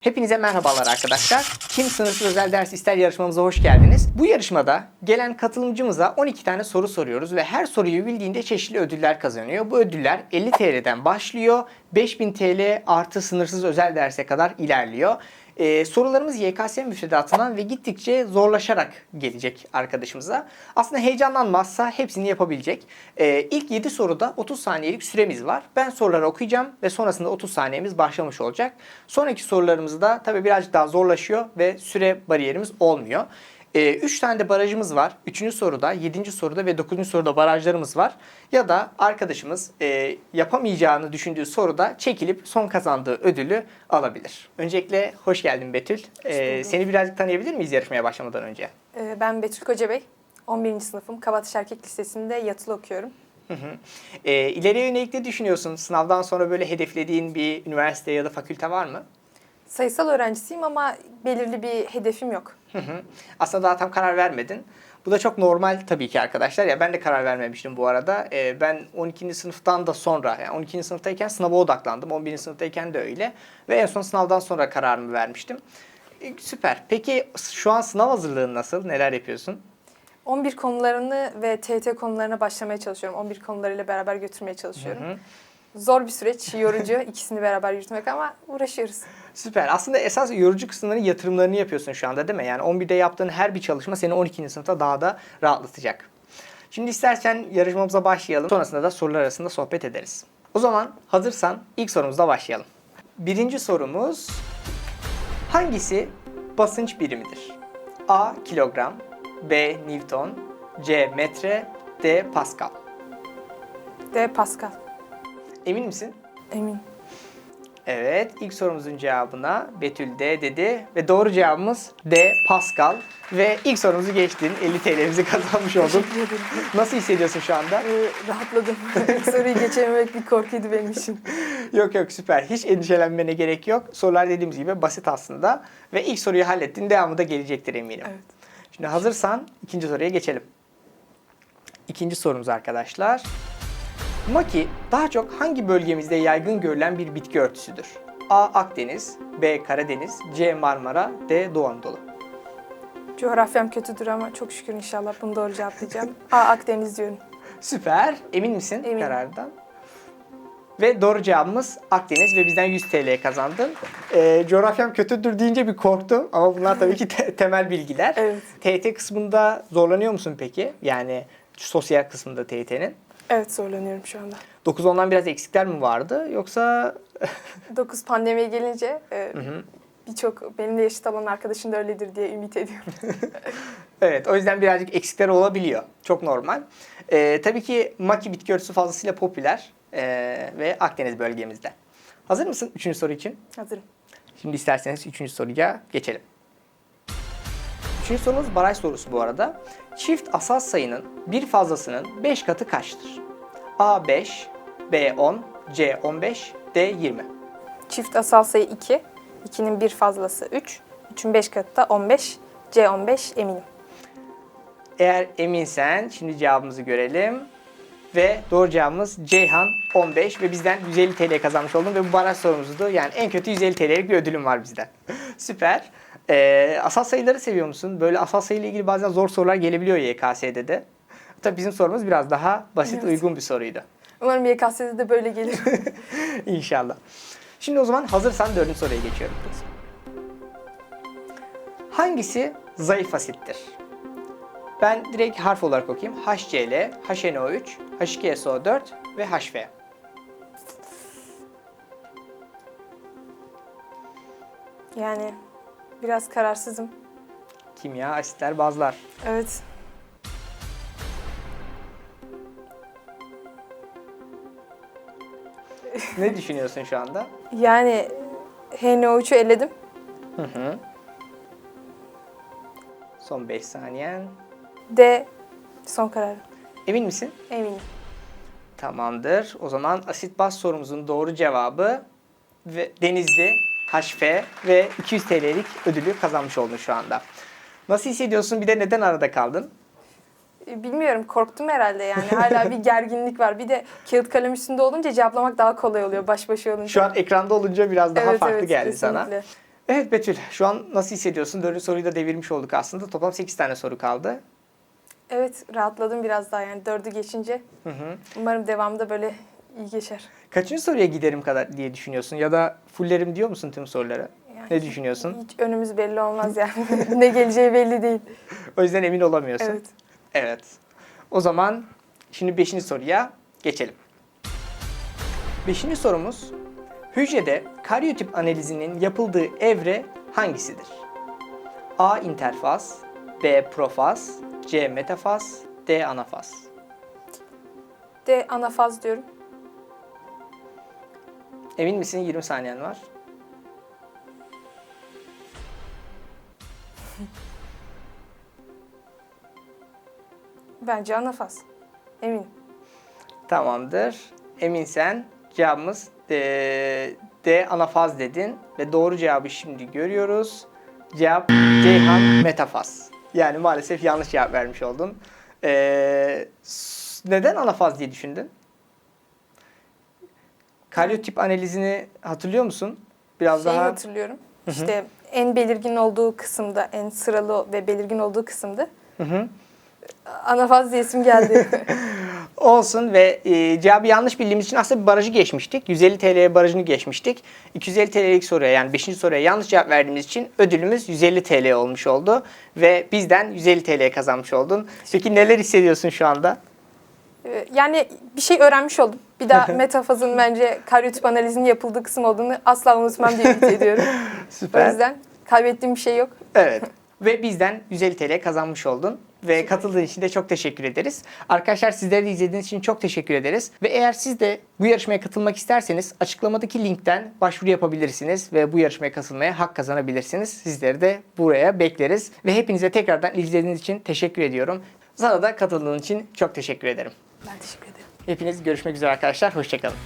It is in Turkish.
Hepinize merhabalar arkadaşlar. Kim sınırsız özel ders ister yarışmamıza hoş geldiniz. Bu yarışmada gelen katılımcımıza 12 tane soru soruyoruz ve her soruyu bildiğinde çeşitli ödüller kazanıyor. Bu ödüller 50 TL'den başlıyor. 5000 TL artı sınırsız özel derse kadar ilerliyor. Ee, sorularımız YKS müfredatından ve gittikçe zorlaşarak gelecek arkadaşımıza. Aslında heyecanlanmazsa hepsini yapabilecek. Ee, ilk 7 soruda 30 saniyelik süremiz var. Ben soruları okuyacağım ve sonrasında 30 saniyemiz başlamış olacak. Sonraki sorularımızda tabii birazcık daha zorlaşıyor ve süre bariyerimiz olmuyor. 3 tane de barajımız var. 3. soruda, 7. soruda ve 9. soruda barajlarımız var. Ya da arkadaşımız e, yapamayacağını düşündüğü soruda çekilip son kazandığı ödülü alabilir. Öncelikle hoş geldin Betül. E, seni birazcık tanıyabilir miyiz yarışmaya başlamadan önce? Ee, Ben Betül Kocabey. 11. sınıfım. Kabataş Erkek Lisesi'nde yatılı okuyorum. Hı hı. E, ileriye yönelik ne düşünüyorsun? Sınavdan sonra böyle hedeflediğin bir üniversite ya da fakülte var mı? Sayısal öğrencisiyim ama belirli bir hedefim yok. Hı hı. Aslında daha tam karar vermedin. Bu da çok normal tabii ki arkadaşlar. Ya ben de karar vermemiştim bu arada. Ee, ben 12. sınıftan da sonra, yani 12. sınıftayken sınava odaklandım. 11. sınıftayken de öyle. Ve en son sınavdan sonra kararımı vermiştim. Ee, süper. Peki şu an sınav hazırlığın nasıl? Neler yapıyorsun? 11 konularını ve TET konularına başlamaya çalışıyorum. 11 konularıyla beraber götürmeye çalışıyorum. Hı hı. Zor bir süreç, yorucu. ikisini beraber yürütmek ama uğraşıyoruz. Süper. Aslında esas yorucu kısımların yatırımlarını yapıyorsun şu anda değil mi? Yani 11'de yaptığın her bir çalışma seni 12. sınıfta daha da rahatlatacak. Şimdi istersen yarışmamıza başlayalım. Sonrasında da sorular arasında sohbet ederiz. O zaman hazırsan ilk sorumuzla başlayalım. Birinci sorumuz hangisi basınç birimidir? A. Kilogram B. Newton C. Metre D. Pascal D. Pascal. Emin misin? Emin. Evet, ilk sorumuzun cevabına Betül D dedi ve doğru cevabımız D Pascal ve ilk sorumuzu geçtin. 50 TL'mizi kazanmış oldun. Teşekkür ederim. Nasıl hissediyorsun şu anda? Ee, rahatladım. İlk soruyu geçememek bir korkuydu benim için. yok yok süper. Hiç endişelenmene gerek yok. Sorular dediğimiz gibi basit aslında ve ilk soruyu hallettin. Devamı da gelecektir eminim. Evet. Şimdi hazırsan ikinci soruya geçelim. İkinci sorumuz arkadaşlar. Maki daha çok hangi bölgemizde yaygın görülen bir bitki örtüsüdür? A. Akdeniz B. Karadeniz C. Marmara D. Doğu Anadolu Coğrafyam kötüdür ama çok şükür inşallah bunu doğru cevaplayacağım. A. Akdeniz diyorum. Süper. Emin misin Eminim. karardan? Ve doğru cevabımız Akdeniz ve bizden 100 TL kazandın. Ee, coğrafyam kötüdür deyince bir korktum ama bunlar tabii ki te- temel bilgiler. Evet. TYT kısmında zorlanıyor musun peki? Yani sosyal kısmında TYT'nin. Evet zorlanıyorum şu anda. 9-10'dan biraz eksikler mi vardı yoksa 9 pandemiye gelince e, birçok benimle yaşıt olan arkadaşım da öyledir diye ümit ediyorum. Evet o yüzden birazcık eksikler olabiliyor. Çok normal. Ee, tabii ki maki bitki örtüsü fazlasıyla popüler ee, ve Akdeniz bölgemizde. Hazır mısın üçüncü soru için? Hazırım. Şimdi isterseniz üçüncü soruya geçelim. Üçüncü sorumuz baraj sorusu bu arada. Çift asal sayının bir fazlasının 5 katı kaçtır? A 5, B 10, C 15, D 20. Çift asal sayı 2. 2'nin bir fazlası 3. 3'ün 5 katı da 15. C 15 eminim. Eğer eminsen şimdi cevabımızı görelim. Ve doğru cevabımız Ceyhan 15 ve bizden 150 TL kazanmış oldun ve bu baraj sorumuzdu. Yani en kötü 150 TL'lik bir ödülüm var bizden. Süper. Ee, asal sayıları seviyor musun? Böyle asal sayıyla ilgili bazen zor sorular gelebiliyor YKS'de de. Tabii bizim sorumuz biraz daha basit, Evet. uygun bir soruydu. Umarım YKS'de de böyle gelir. İnşallah. Şimdi o zaman hazırsan dördüncü soruya geçiyorum. Hangisi zayıf asittir? Ben direkt harf olarak okuyayım. HCl, HNO3, H2SO4 ve HF. yani biraz kararsızım. Kimya, asitler, bazlar. Evet. Ne düşünüyorsun şu anda? Yani HNO3'ü eledim. Hı hı. Son 5 saniyen. D son kararım. Emin misin? Eminim. Tamamdır. O zaman asit baz sorumuzun doğru cevabı ve Denizli, HF ve 200 TL'lik ödülü kazanmış oldun şu anda. Nasıl hissediyorsun? Bir de neden arada kaldın? E, Bilmiyorum korktum herhalde yani. Hala bir gerginlik var. Bir de kağıt kalem üstünde olunca cevaplamak daha kolay oluyor baş başa olunca. Şu an ekranda olunca biraz daha Evet, farklı evet, geldi sana. kesinlikle. Evet Betül, şu an nasıl hissediyorsun? Dördüncü soruyu da devirmiş olduk aslında. Toplam 8 tane soru kaldı. Evet rahatladım biraz daha yani dördü geçince. Hı hı. Umarım devamında böyle iyi geçer. Kaçıncı soruya giderim kadar diye düşünüyorsun? Ya da fullerim diyor musun tüm soruları? Yani Ne düşünüyorsun? Hiç önümüz belli olmaz yani. ne geleceği belli değil. O yüzden emin olamıyorsun. Evet. Evet. O zaman şimdi 5. soruya geçelim. 5. sorumuz hücrede karyotip analizinin yapıldığı evre hangisidir? A. interfaz B. profaz C. metafaz D. anafaz De anafaz diyorum. Emin misin? 20 saniyen var. Bence anafaz. Eminim. Tamamdır. Eminsen cevabımız D, D anafaz dedin ve doğru cevabı şimdi görüyoruz. Cevap Ceyhan metafaz. Yani maalesef yanlış cevap vermiş oldun. Ee, neden anafaz diye düşündün? Karyotip analizini hatırlıyor musun? Biraz Şeyi daha hatırlıyorum. İşte en belirgin olduğu kısımda, en sıralı ve belirgin olduğu kısımda Hı hı. anafaz diye isim geldi. Olsun ve e, cevabı yanlış bildiğimiz için aslında bir barajı geçmiştik. 150 TL'ye barajını geçmiştik. 250 TL'lik soruya yani 5. soruya yanlış cevap verdiğimiz için ödülümüz 150 TL olmuş oldu. Ve bizden 150 TL kazanmış oldun. Peki neler hissediyorsun şu anda? Ee, yani bir şey öğrenmiş oldum. Bir daha metafazın bence karyotip analizinin yapıldığı kısım olduğunu asla unutmam diye ümit ediyorum. O Süper. yüzden kaybettiğim bir şey yok. Evet. Ve bizden 150 TL kazanmış oldun. Ve katıldığın için de çok teşekkür ederiz. Arkadaşlar sizlere de izlediğiniz için çok teşekkür ederiz. Ve eğer siz de bu yarışmaya katılmak isterseniz açıklamadaki linkten başvuru yapabilirsiniz. Ve bu yarışmaya katılmaya hak kazanabilirsiniz. Sizleri de buraya bekleriz. Ve hepinize tekrardan izlediğiniz için teşekkür ediyorum. Sana da katıldığın için çok teşekkür ederim. Ben teşekkür ederim. Hepiniz görüşmek üzere arkadaşlar. Hoşçakalın.